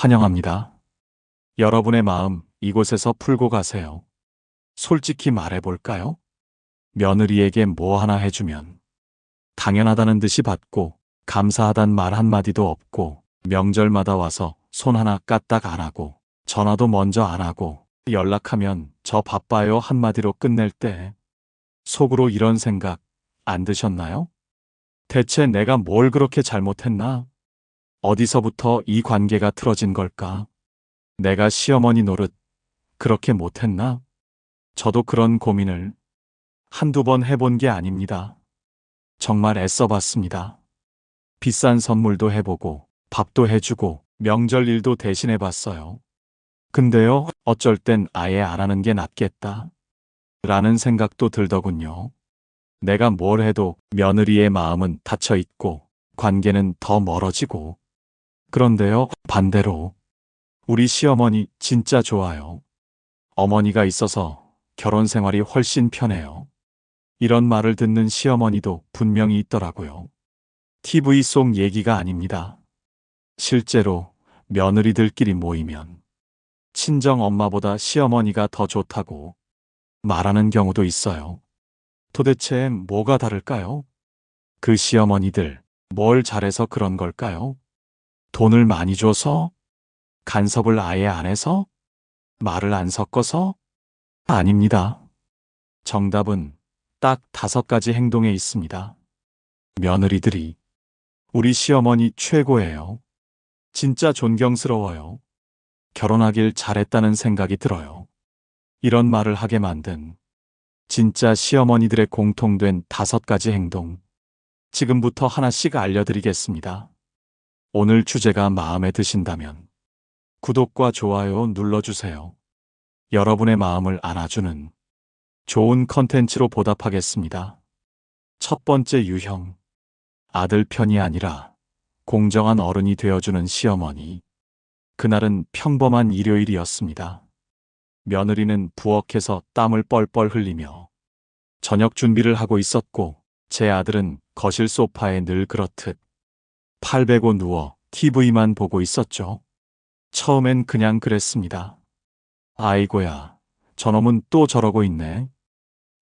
환영합니다. 여러분의 마음 이곳에서 풀고 가세요. 솔직히 말해볼까요? 며느리에게 뭐 하나 해주면 당연하다는 듯이 받고 감사하단 말 한마디도 없고 명절마다 와서 손 하나 까딱 안 하고 전화도 먼저 안 하고 연락하면 저 바빠요 한마디로 끝낼 때 속으로 이런 생각 안 드셨나요? 대체 내가 뭘 그렇게 잘못했나? 어디서부터 이 관계가 틀어진 걸까? 내가 시어머니 노릇 그렇게 못했나? 저도 그런 고민을 한두 번 해본 게 아닙니다. 정말 애써봤습니다. 비싼 선물도 해보고 밥도 해주고 명절 일도 대신해봤어요. 근데요, 어쩔 땐 아예 안 하는 게 낫겠다. 라는 생각도 들더군요. 내가 뭘 해도 며느리의 마음은 닫혀 있고 관계는 더 멀어지고. 그런데요, 반대로 우리 시어머니 진짜 좋아요. 어머니가 있어서 결혼 생활이 훨씬 편해요. 이런 말을 듣는 시어머니도 분명히 있더라고요. TV 속 얘기가 아닙니다. 실제로 며느리들끼리 모이면 친정 엄마보다 시어머니가 더 좋다고 말하는 경우도 있어요. 도대체 뭐가 다를까요? 그 시어머니들 뭘 잘해서 그런 걸까요? 돈을 많이 줘서? 간섭을 아예 안 해서? 말을 안 섞어서? 아닙니다. 정답은 딱 다섯 가지 행동에 있습니다. 며느리들이 우리 시어머니 최고예요. 진짜 존경스러워요. 결혼하길 잘했다는 생각이 들어요. 이런 말을 하게 만든 진짜 시어머니들의 공통된 다섯 가지 행동. 지금부터 하나씩 알려드리겠습니다. 오늘 주제가 마음에 드신다면 구독과 좋아요 눌러주세요. 여러분의 마음을 안아주는 좋은 컨텐츠로 보답하겠습니다. 첫 번째 유형. 아들 편이 아니라 공정한 어른이 되어주는 시어머니. 그날은 평범한 일요일이었습니다. 며느리는 부엌에서 땀을 뻘뻘 흘리며 저녁 준비를 하고 있었고 제 아들은 거실 소파에 늘 그렇듯 팔 베고 누워 TV만 보고 있었죠. 처음엔 그냥 그랬습니다. 아이고야, 저놈은 또 저러고 있네.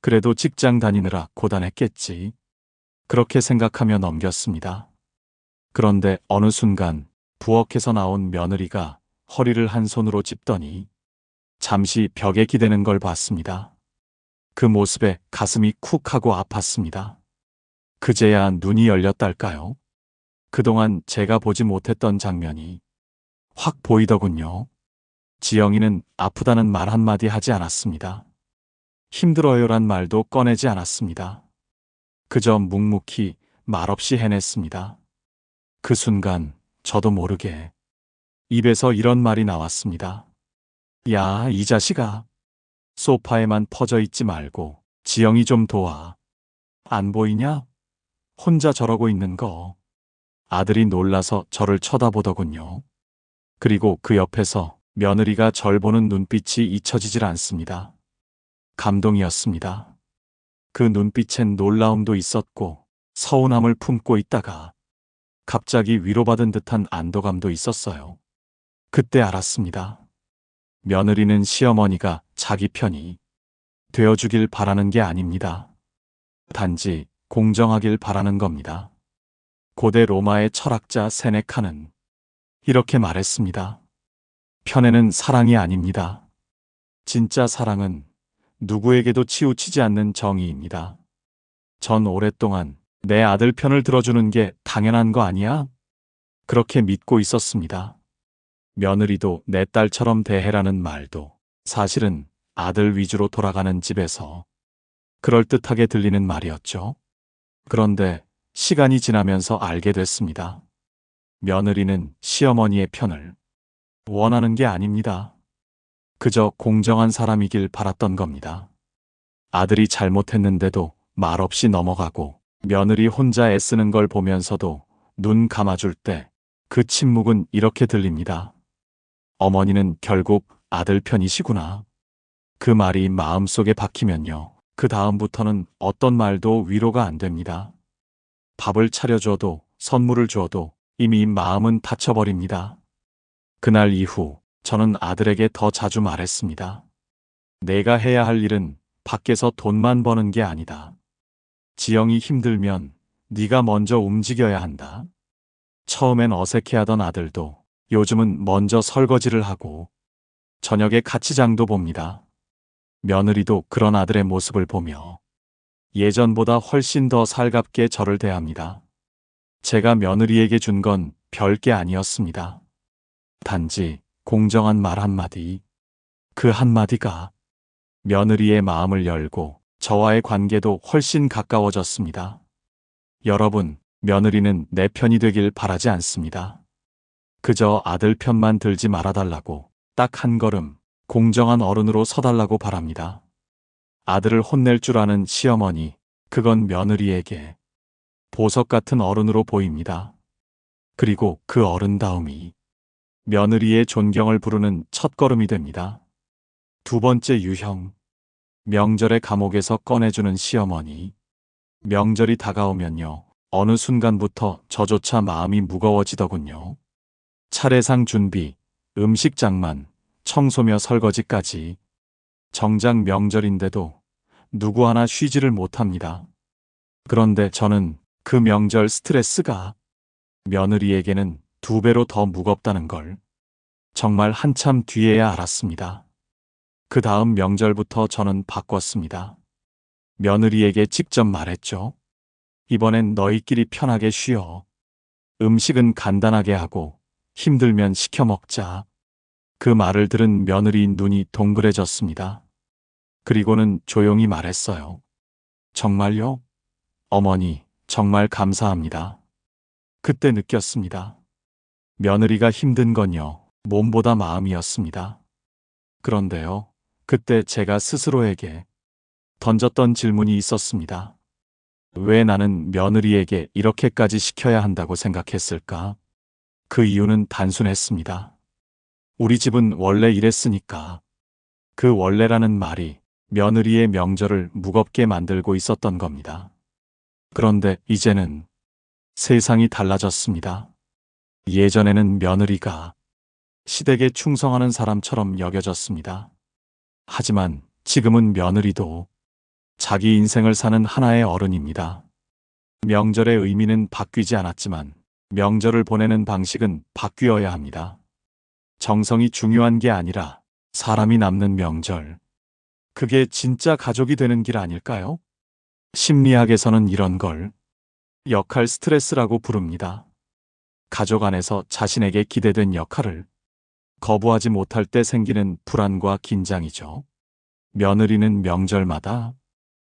그래도 직장 다니느라 고단했겠지. 그렇게 생각하며 넘겼습니다. 그런데 어느 순간 부엌에서 나온 며느리가 허리를 한 손으로 짚더니 잠시 벽에 기대는 걸 봤습니다. 그 모습에 가슴이 쿡 하고 아팠습니다. 그제야 눈이 열렸달까요? 그동안 제가 보지 못했던 장면이 확 보이더군요. 지영이는 아프다는 말 한마디 하지 않았습니다. 힘들어요란 말도 꺼내지 않았습니다. 그저 묵묵히 말없이 해냈습니다. 그 순간 저도 모르게 입에서 이런 말이 나왔습니다. 야, 이 자식아. 소파에만 퍼져 있지 말고 지영이 좀 도와. 안 보이냐? 혼자 저러고 있는 거. 아들이 놀라서 저를 쳐다보더군요. 그리고 그 옆에서 며느리가 절 보는 눈빛이 잊혀지질 않습니다. 감동이었습니다. 그 눈빛엔 놀라움도 있었고 서운함을 품고 있다가 갑자기 위로받은 듯한 안도감도 있었어요. 그때 알았습니다. 며느리는 시어머니가 자기 편이 되어주길 바라는 게 아닙니다. 단지 공정하길 바라는 겁니다. 고대 로마의 철학자 세네카는 이렇게 말했습니다. 편에는 사랑이 아닙니다. 진짜 사랑은 누구에게도 치우치지 않는 정의입니다. 전 오랫동안 내 아들 편을 들어주는 게 당연한 거 아니야? 그렇게 믿고 있었습니다. 며느리도 내 딸처럼 대해라는 말도 사실은 아들 위주로 돌아가는 집에서 그럴듯하게 들리는 말이었죠. 그런데 시간이 지나면서 알게 됐습니다. 며느리는 시어머니의 편을 원하는 게 아닙니다. 그저 공정한 사람이길 바랐던 겁니다. 아들이 잘못했는데도 말없이 넘어가고 며느리 혼자 애쓰는 걸 보면서도 눈 감아줄 때 그 침묵은 이렇게 들립니다. 어머니는 결국 아들 편이시구나. 그 말이 마음속에 박히면요. 그 다음부터는 어떤 말도 위로가 안 됩니다. 밥을 차려줘도 선물을 줘도 이미 마음은 다쳐버립니다. 그날 이후 저는 아들에게 더 자주 말했습니다. 내가 해야 할 일은 밖에서 돈만 버는 게 아니다. 지영이 힘들면 네가 먼저 움직여야 한다. 처음엔 어색해하던 아들도 요즘은 먼저 설거지를 하고 저녁에 같이 장도 봅니다. 며느리도 그런 아들의 모습을 보며 예전보다 훨씬 더 살갑게 저를 대합니다. 제가 며느리에게 준 건 별게 아니었습니다. 단지 공정한 말 한마디. 그 한마디가 며느리의 마음을 열고 저와의 관계도 훨씬 가까워졌습니다. 여러분, 며느리는 내 편이 되길 바라지 않습니다. 그저 아들 편만 들지 말아달라고 딱 한 걸음 공정한 어른으로 서달라고 바랍니다. 아들을 혼낼 줄 아는 시어머니, 그건 며느리에게 보석 같은 어른으로 보입니다. 그리고 그 어른다움이 며느리의 존경을 부르는 첫걸음이 됩니다. 두 번째 유형. 명절의 감옥에서 꺼내주는 시어머니. 명절이 다가오면요. 어느 순간부터 저조차 마음이 무거워지더군요. 차례상 준비, 음식 장만, 청소며 설거지까지. 정작 명절인데도 누구 하나 쉬지를 못합니다. 그런데 저는 그 명절 스트레스가 며느리에게는 두 배로 더 무겁다는 걸 정말 한참 뒤에야 알았습니다. 그 다음 명절부터 저는 바꿨습니다. 며느리에게 직접 말했죠. 이번엔 너희끼리 편하게 쉬어. 음식은 간단하게 하고 힘들면 시켜 먹자. 그 말을 들은 며느리 눈이 동그래졌습니다. 그리고는 조용히 말했어요. 정말요? 어머니, 정말 감사합니다. 그때 느꼈습니다. 며느리가 힘든 건요, 몸보다 마음이었습니다. 그런데요, 그때 제가 스스로에게 던졌던 질문이 있었습니다. 왜 나는 며느리에게 이렇게까지 시켜야 한다고 생각했을까? 그 이유는 단순했습니다. 우리 집은 원래 이랬으니까. 그 원래라는 말이 며느리의 명절을 무겁게 만들고 있었던 겁니다. 그런데 이제는 세상이 달라졌습니다. 예전에는 며느리가 시댁에 충성하는 사람처럼 여겨졌습니다. 하지만 지금은 며느리도 자기 인생을 사는 하나의 어른입니다. 명절의 의미는 바뀌지 않았지만 명절을 보내는 방식은 바뀌어야 합니다. 정성이 중요한 게 아니라 사람이 남는 명절. 그게 진짜 가족이 되는 길 아닐까요? 심리학에서는 이런 걸 역할 스트레스라고 부릅니다. 가족 안에서 자신에게 기대된 역할을 거부하지 못할 때 생기는 불안과 긴장이죠. 며느리는 명절마다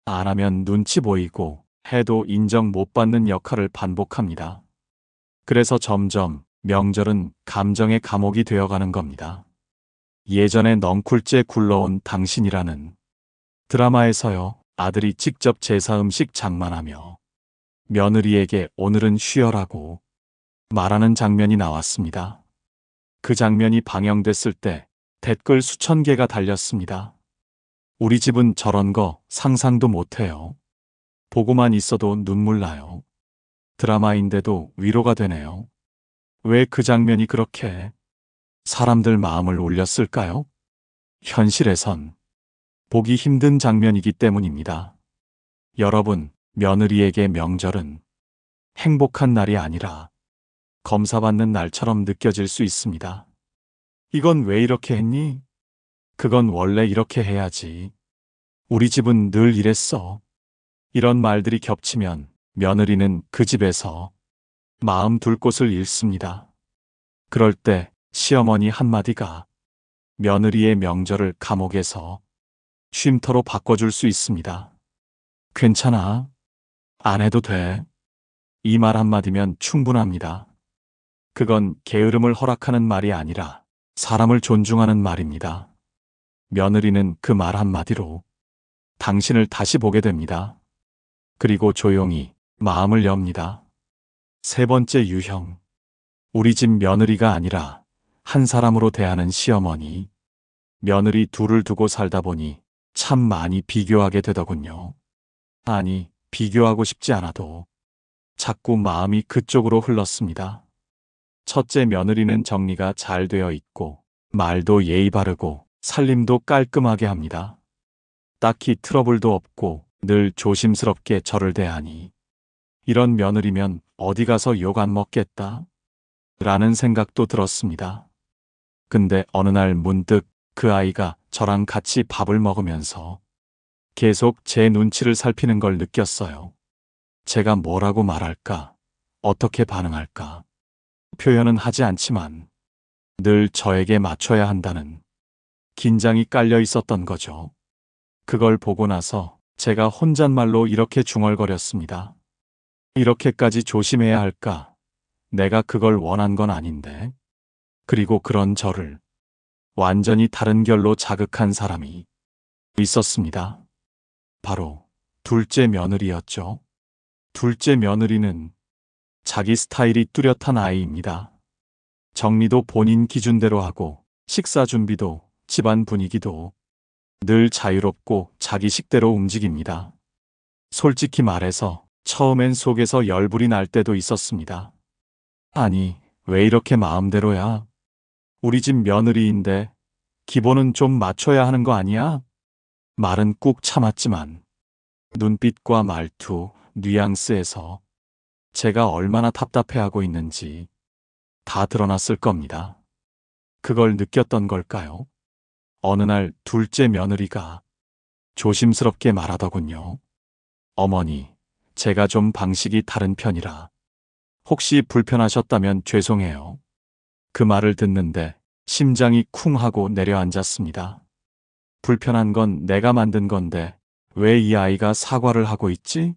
안 하면 눈치 보이고 해도 인정 못 받는 역할을 반복합니다. 그래서 점점 명절은 감정의 감옥이 되어가는 겁니다. 예전에 넝쿨째 굴러온 당신이라는 드라마에서요, 아들이 직접 제사 음식 장만하며 며느리에게 오늘은 쉬어라고 말하는 장면이 나왔습니다. 그 장면이 방영됐을 때 댓글 수천 개가 달렸습니다. 우리 집은 저런 거 상상도 못해요. 보고만 있어도 눈물 나요. 드라마인데도 위로가 되네요. 왜 그 장면이 그렇게 사람들 마음을 울렸을까요? 현실에선 보기 힘든 장면이기 때문입니다. 여러분, 며느리에게 명절은 행복한 날이 아니라 검사받는 날처럼 느껴질 수 있습니다. 이건 왜 이렇게 했니? 그건 원래 이렇게 해야지. 우리 집은 늘 이랬어. 이런 말들이 겹치면 며느리는 그 집에서 마음 둘 곳을 잃습니다. 그럴 때 시어머니 한마디가 며느리의 명절을 감옥에서 쉼터로 바꿔줄 수 있습니다. 괜찮아. 안 해도 돼. 이 말 한마디면 충분합니다. 그건 게으름을 허락하는 말이 아니라 사람을 존중하는 말입니다. 며느리는 그 말 한마디로 당신을 다시 보게 됩니다. 그리고 조용히 마음을 엽니다. 세 번째 유형. 우리 집 며느리가 아니라 한 사람으로 대하는 시어머니. 며느리 둘을 두고 살다 보니 참 많이 비교하게 되더군요. 아니, 비교하고 싶지 않아도 자꾸 마음이 그쪽으로 흘렀습니다. 첫째 며느리는 정리가 잘 되어 있고 말도 예의 바르고 살림도 깔끔하게 합니다. 딱히 트러블도 없고 늘 조심스럽게 저를 대하니 이런 며느리면 어디 가서 욕 안 먹겠다 라는 생각도 들었습니다. 근데 어느 날 문득 그 아이가 저랑 같이 밥을 먹으면서 계속 제 눈치를 살피는 걸 느꼈어요. 제가 뭐라고 말할까? 어떻게 반응할까? 표현은 하지 않지만 늘 저에게 맞춰야 한다는 긴장이 깔려 있었던 거죠. 그걸 보고 나서 제가 혼잣말로 이렇게 중얼거렸습니다. 이렇게까지 조심해야 할까? 내가 그걸 원한 건 아닌데. 그리고 그런 저를 완전히 다른 결로 자극한 사람이 있었습니다. 바로 둘째 며느리였죠. 둘째 며느리는 자기 스타일이 뚜렷한 아이입니다. 정리도 본인 기준대로 하고 식사 준비도 집안 분위기도 늘 자유롭고 자기 식대로 움직입니다. 솔직히 말해서 처음엔 속에서 열불이 날 때도 있었습니다. 아니, 왜 이렇게 마음대로야? 우리 집 며느리인데 기본은 좀 맞춰야 하는 거 아니야? 말은 꾹 참았지만 눈빛과 말투, 뉘앙스에서 제가 얼마나 답답해하고 있는지 다 드러났을 겁니다. 그걸 느꼈던 걸까요? 어느 날 둘째 며느리가 조심스럽게 말하더군요. 어머니, 제가 좀 방식이 다른 편이라 혹시 불편하셨다면 죄송해요. 그 말을 듣는데 심장이 쿵 하고 내려앉았습니다. 불편한 건 내가 만든 건데 왜 이 아이가 사과를 하고 있지?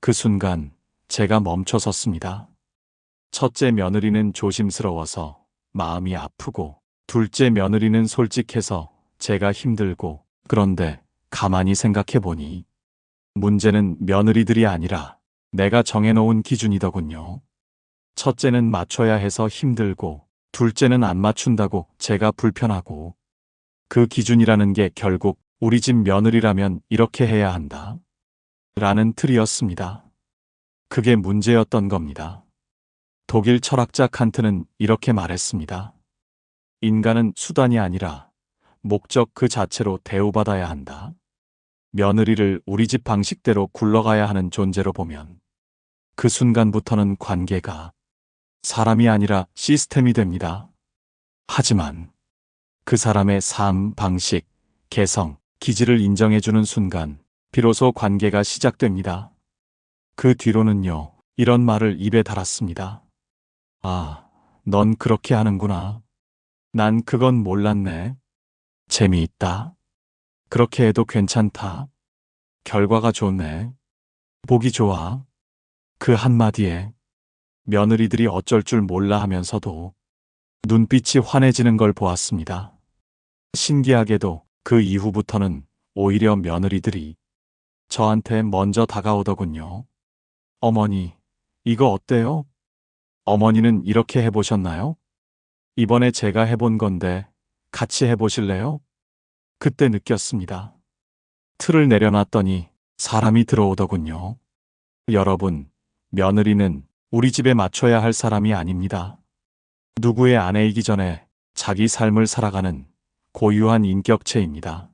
그 순간 제가 멈춰 섰습니다. 첫째 며느리는 조심스러워서 마음이 아프고 둘째 며느리는 솔직해서 제가 힘들고 그런데 가만히 생각해 보니 문제는 며느리들이 아니라 내가 정해놓은 기준이더군요. 첫째는 맞춰야 해서 힘들고 둘째는 안 맞춘다고 제가 불편하고 그 기준이라는 게 결국 우리 집 며느리라면 이렇게 해야 한다. 라는 틀이었습니다. 그게 문제였던 겁니다. 독일 철학자 칸트는 이렇게 말했습니다. 인간은 수단이 아니라 목적 그 자체로 대우받아야 한다. 며느리를 우리 집 방식대로 굴러가야 하는 존재로 보면 그 순간부터는 관계가 사람이 아니라 시스템이 됩니다. 하지만 그 사람의 삶, 방식, 개성, 기질을 인정해주는 순간 비로소 관계가 시작됩니다. 그 뒤로는요, 이런 말을 입에 달았습니다. 아, 넌 그렇게 하는구나. 난 그건 몰랐네. 재미있다. 그렇게 해도 괜찮다. 결과가 좋네. 보기 좋아. 그 한마디에 며느리들이 어쩔 줄 몰라 하면서도 눈빛이 환해지는 걸 보았습니다. 신기하게도 그 이후부터는 오히려 며느리들이 저한테 먼저 다가오더군요. 어머니, 이거 어때요? 어머니는 이렇게 해보셨나요? 이번에 제가 해본 건데 같이 해보실래요? 그때 느꼈습니다. 틀을 내려놨더니 사람이 들어오더군요. 여러분, 며느리는 우리 집에 맞춰야 할 사람이 아닙니다. 누구의 아내이기 전에 자기 삶을 살아가는 고유한 인격체입니다.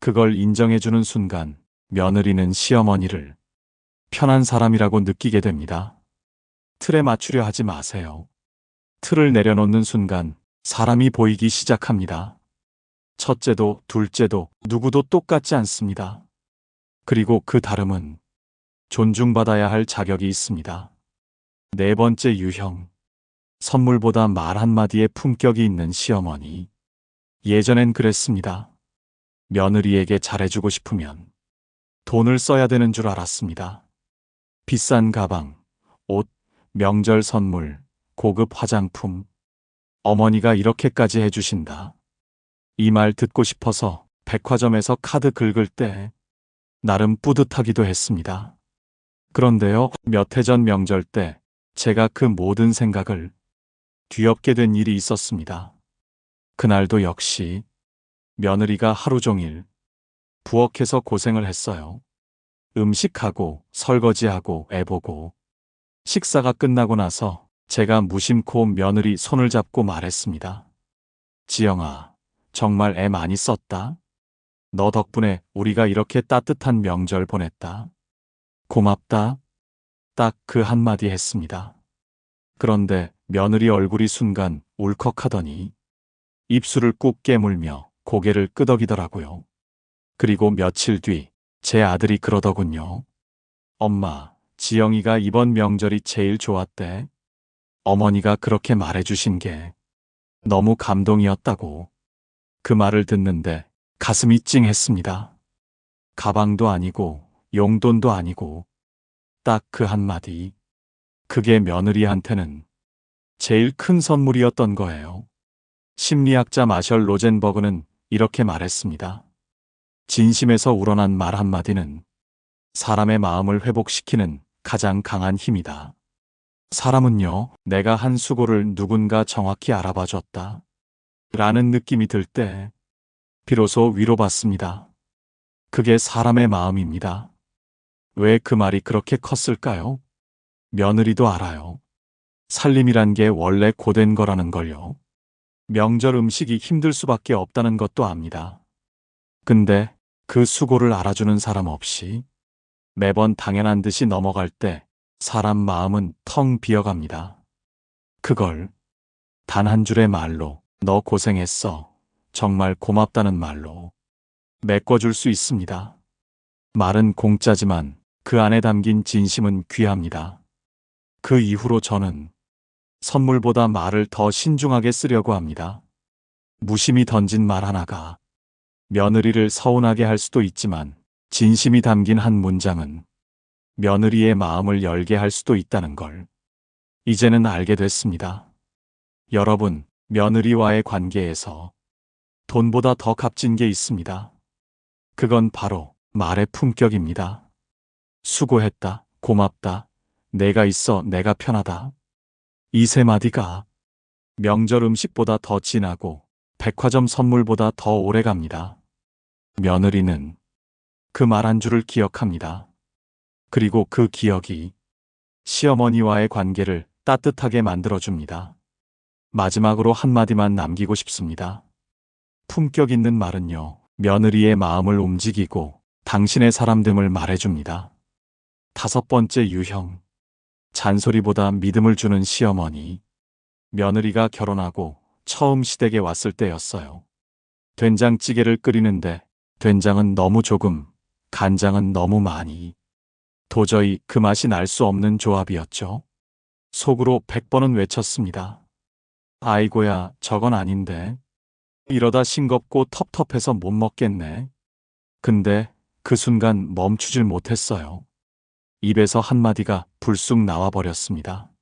그걸 인정해주는 순간 며느리는 시어머니를 편한 사람이라고 느끼게 됩니다. 틀에 맞추려 하지 마세요. 틀을 내려놓는 순간 사람이 보이기 시작합니다. 첫째도 둘째도 누구도 똑같지 않습니다. 그리고 그 다름은 존중받아야 할 자격이 있습니다. 네 번째 유형. 선물보다 말 한마디에 품격이 있는 시어머니. 예전엔 그랬습니다. 며느리에게 잘해주고 싶으면 돈을 써야 되는 줄 알았습니다. 비싼 가방, 옷, 명절 선물, 고급 화장품. 어머니가 이렇게까지 해주신다. 이 말 듣고 싶어서 백화점에서 카드 긁을 때 나름 뿌듯하기도 했습니다. 그런데요, 몇 해 전 명절 때 제가 그 모든 생각을 뒤엎게 된 일이 있었습니다. 그날도 역시 며느리가 하루 종일 부엌에서 고생을 했어요. 음식하고 설거지하고 애보고 식사가 끝나고 나서 제가 무심코 며느리 손을 잡고 말했습니다. 지영아, 정말 애 많이 썼다. 너 덕분에 우리가 이렇게 따뜻한 명절 보냈다. 고맙다. 딱 그 한마디 했습니다. 그런데 며느리 얼굴이 순간 울컥하더니 입술을 꾹 깨물며 고개를 끄덕이더라고요. 그리고 며칠 뒤 제 아들이 그러더군요. 엄마, 지영이가 이번 명절이 제일 좋았대. 어머니가 그렇게 말해주신 게 너무 감동이었다고. 그 말을 듣는데 가슴이 찡했습니다. 가방도 아니고 용돈도 아니고 딱 그 한마디. 그게 며느리한테는 제일 큰 선물이었던 거예요. 심리학자 마셜 로젠버그는 이렇게 말했습니다. 진심에서 우러난 말 한마디는 사람의 마음을 회복시키는 가장 강한 힘이다. 사람은요, 내가 한 수고를 누군가 정확히 알아봐 줬다. 라는 느낌이 들 때, 비로소 위로받습니다. 그게 사람의 마음입니다. 왜 그 말이 그렇게 컸을까요? 며느리도 알아요. 살림이란 게 원래 고된 거라는 걸요. 명절 음식이 힘들 수밖에 없다는 것도 압니다. 근데 그 수고를 알아주는 사람 없이 매번 당연한 듯이 넘어갈 때 사람 마음은 텅 비어갑니다. 그걸 단 한 줄의 말로 너 고생했어. 정말 고맙다는 말로 메꿔줄 수 있습니다. 말은 공짜지만 그 안에 담긴 진심은 귀합니다. 그 이후로 저는 선물보다 말을 더 신중하게 쓰려고 합니다. 무심히 던진 말 하나가 며느리를 서운하게 할 수도 있지만 진심이 담긴 한 문장은 며느리의 마음을 열게 할 수도 있다는 걸 이제는 알게 됐습니다. 여러분, 며느리와의 관계에서 돈보다 더 값진 게 있습니다. 그건 바로 말의 품격입니다. 수고했다, 고맙다, 내가 있어, 내가 편하다. 이 세 마디가 명절 음식보다 더 진하고 백화점 선물보다 더 오래 갑니다. 며느리는 그 말 한 줄을 기억합니다. 그리고 그 기억이 시어머니와의 관계를 따뜻하게 만들어줍니다. 마지막으로 한마디만 남기고 싶습니다. 품격 있는 말은요, 며느리의 마음을 움직이고 당신의 사람됨을 말해줍니다. 다섯 번째 유형. 잔소리보다 믿음을 주는 시어머니. 며느리가 결혼하고 처음 시댁에 왔을 때였어요. 된장찌개를 끓이는데 된장은 너무 조금, 간장은 너무 많이. 도저히 그 맛이 날 수 없는 조합이었죠. 속으로 백 번은 외쳤습니다. 아이고야, 저건 아닌데. 이러다 싱겁고 텁텁해서 못 먹겠네. 근데 그 순간 멈추질 못했어요. 입에서 한마디가 불쑥 나와버렸습니다.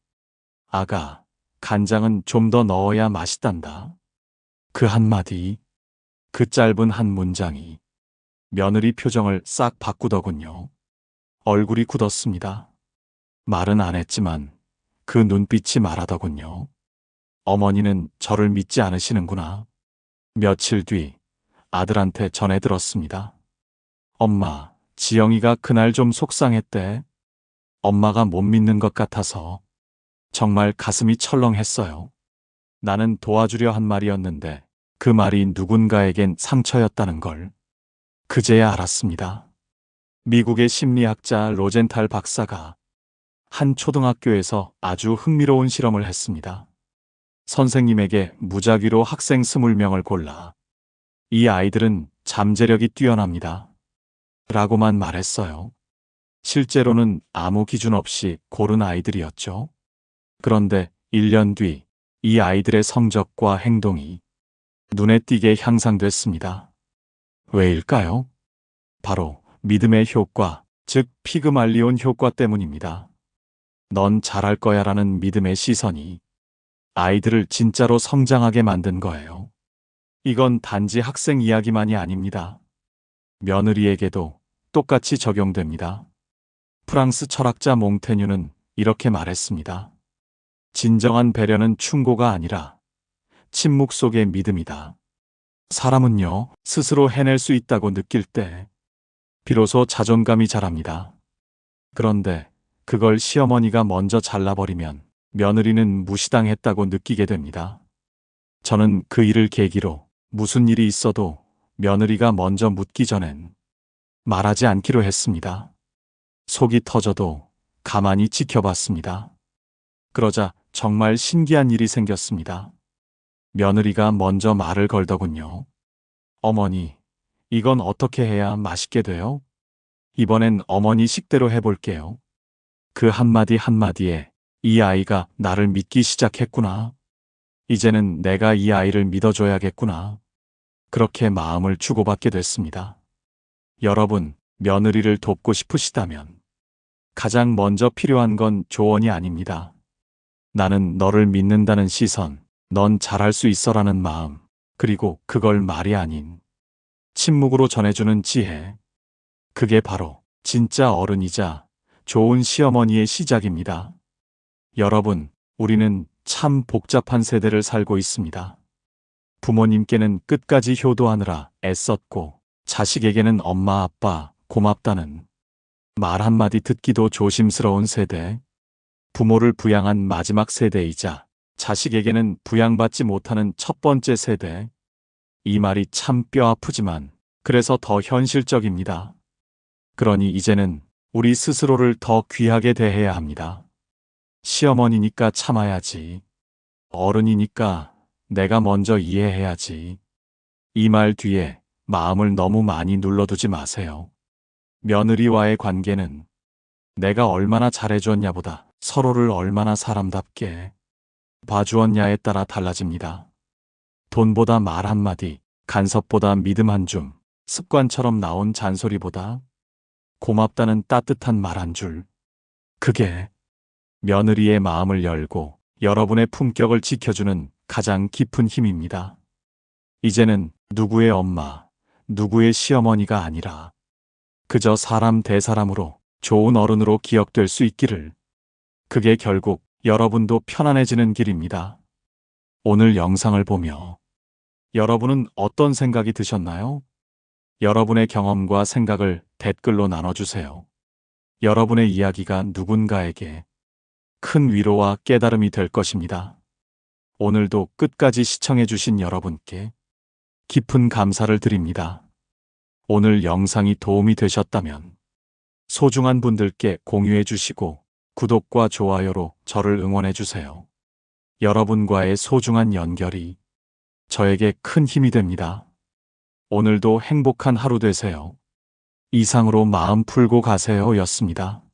아가, 간장은 좀 더 넣어야 맛있단다. 그 한마디, 그 짧은 한 문장이 며느리 표정을 싹 바꾸더군요. 얼굴이 굳었습니다. 말은 안 했지만 그 눈빛이 말하더군요. 어머니는 저를 믿지 않으시는구나. 며칠 뒤 아들한테 전해 들었습니다. 엄마, 지영이가 그날 좀 속상했대. 엄마가 못 믿는 것 같아서 정말 가슴이 철렁했어요. 나는 도와주려 한 말이었는데 그 말이 누군가에겐 상처였다는 걸 그제야 알았습니다. 미국의 심리학자 로젠탈 박사가 한 초등학교에서 아주 흥미로운 실험을 했습니다. 선생님에게 무작위로 학생 20명을 골라 이 아이들은 잠재력이 뛰어납니다. 라고만 말했어요. 실제로는 아무 기준 없이 고른 아이들이었죠. 그런데 1년 뒤 이 아이들의 성적과 행동이 눈에 띄게 향상됐습니다. 왜일까요? 바로 믿음의 효과, 즉 피그말리온 효과 때문입니다. 넌 잘할 거야 라는 믿음의 시선이 아이들을 진짜로 성장하게 만든 거예요. 이건 단지 학생 이야기만이 아닙니다. 며느리에게도 똑같이 적용됩니다. 프랑스 철학자 몽테뉴는 이렇게 말했습니다. 진정한 배려는 충고가 아니라 침묵 속의 믿음이다. 사람은요, 스스로 해낼 수 있다고 느낄 때, 비로소 자존감이 자랍니다. 그런데 그걸 시어머니가 먼저 잘라버리면 며느리는 무시당했다고 느끼게 됩니다. 저는 그 일을 계기로 무슨 일이 있어도 며느리가 먼저 묻기 전엔 말하지 않기로 했습니다. 속이 터져도 가만히 지켜봤습니다. 그러자 정말 신기한 일이 생겼습니다. 며느리가 먼저 말을 걸더군요. 어머니, 이건 어떻게 해야 맛있게 돼요? 이번엔 어머니 식대로 해볼게요. 그 한마디 한마디에 이 아이가 나를 믿기 시작했구나. 이제는 내가 이 아이를 믿어줘야겠구나. 그렇게 마음을 주고받게 됐습니다. 여러분, 며느리를 돕고 싶으시다면 가장 먼저 필요한 건 조언이 아닙니다. 나는 너를 믿는다는 시선, 넌 잘할 수 있어라는 마음, 그리고 그걸 말이 아닌 침묵으로 전해주는 지혜. 그게 바로 진짜 어른이자 좋은 시어머니의 시작입니다. 여러분, 우리는 참 복잡한 세대를 살고 있습니다. 부모님께는 끝까지 효도하느라 애썼고, 자식에게는 엄마, 아빠, 고맙다는 말 한마디 듣기도 조심스러운 세대. 부모를 부양한 마지막 세대이자 자식에게는 부양받지 못하는 첫 번째 세대. 이 말이 참 뼈 아프지만 그래서 더 현실적입니다. 그러니 이제는 우리 스스로를 더 귀하게 대해야 합니다. 시어머니니까 참아야지. 어른이니까 내가 먼저 이해해야지. 이 말 뒤에 마음을 너무 많이 눌러두지 마세요. 며느리와의 관계는 내가 얼마나 잘해주었냐보다 서로를 얼마나 사람답게 봐주었냐에 따라 달라집니다. 돈보다 말 한마디, 간섭보다 믿음 한 줌, 습관처럼 나온 잔소리보다 고맙다는 따뜻한 말 한 줄. 그게 며느리의 마음을 열고 여러분의 품격을 지켜주는 가장 깊은 힘입니다. 이제는 누구의 엄마, 누구의 시어머니가 아니라 그저 사람 대 사람으로 좋은 어른으로 기억될 수 있기를. 그게 결국 여러분도 편안해지는 길입니다. 오늘 영상을 보며 여러분은 어떤 생각이 드셨나요? 여러분의 경험과 생각을 댓글로 나눠주세요. 여러분의 이야기가 누군가에게 큰 위로와 깨달음이 될 것입니다. 오늘도 끝까지 시청해주신 여러분께 깊은 감사를 드립니다. 오늘 영상이 도움이 되셨다면 소중한 분들께 공유해 주시고 구독과 좋아요로 저를 응원해 주세요. 여러분과의 소중한 연결이 저에게 큰 힘이 됩니다. 오늘도 행복한 하루 되세요. 이상으로 마음 풀고 가세요 였습니다.